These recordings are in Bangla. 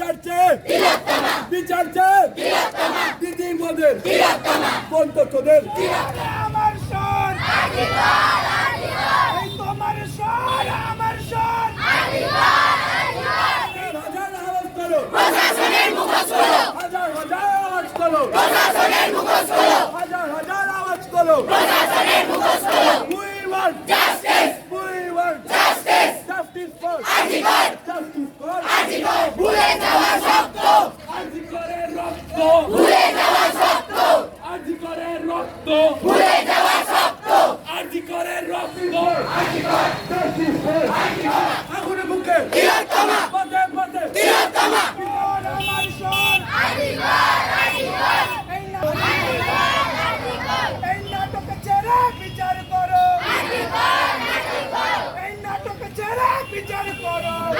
বিচার চেয়ে বিচার চেয়ে দিদি মোদের। বন্ধ তোদের আমার সর এই তোমার সর আমার সর হাজার হাজার আওয়াজ করো হাজার হাজার আওয়াজ করো। হাজার হাজার আওয়াজ করো We want justice. We want justice. Justice for Justice for ভুলে যাওয়া শক্ত আজি করে রক্ত ভুলে যাওয়া শক্ত আজি করে রক্ত ভুলে যাওয়া শক্ত। আজি করে রক্ত আজি করে Justice for আগুনে বুকে তিলোত্তমা পদে পদে তিলোত্তমা করো। বিচার করো।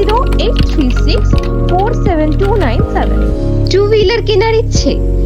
zero eight three six four seven two nine seven two wheeler কেনার ইচ্ছে?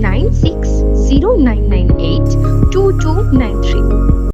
Nine six zero nine nine eight two two nine three